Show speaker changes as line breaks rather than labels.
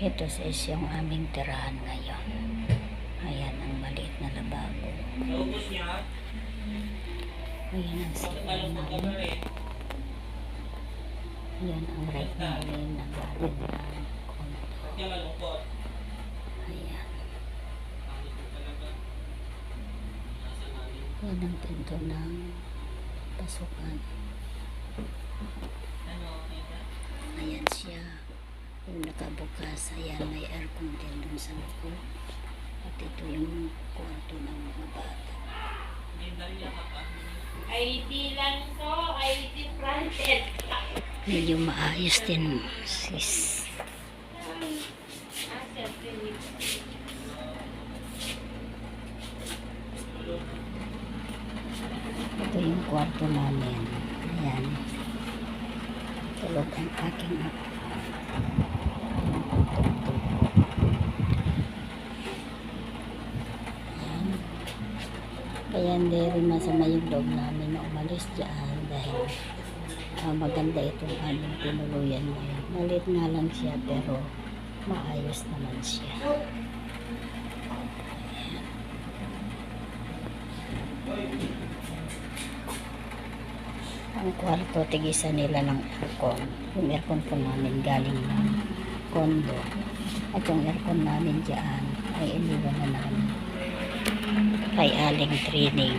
Ito is yung aming tirahan ngayon. Ayan ang maliit na lababo. Ayan ang silang namin. Ayan ang right namin na galing ng kondo. Ayan.
Pangit ko talaga. Nasa namin.
Yan ang pinto ng pasukan.
Ano, tita?
Ayan siya. Yung nakabukas. Ayan, may aircon din dun sa loob. At ito yung kwarto ng mga bata.
ID lang to, ID fronted.
Medyo maayos din, sis. Ito yung kwarto namin. Ayan. Tulog ang aking apo. Ayan. Kaya hindi rin masama yung loob namin na umalis dyan dahil ah, maganda itong aming tinuluyan ngayon. Malit nga lang siya pero maayos naman siya. Ang kwarto, tigisan nila ng aircon. Yung aircon po namin galing ng condo. At yung aircon namin dyan ay iniwan na namin kay Aling Training.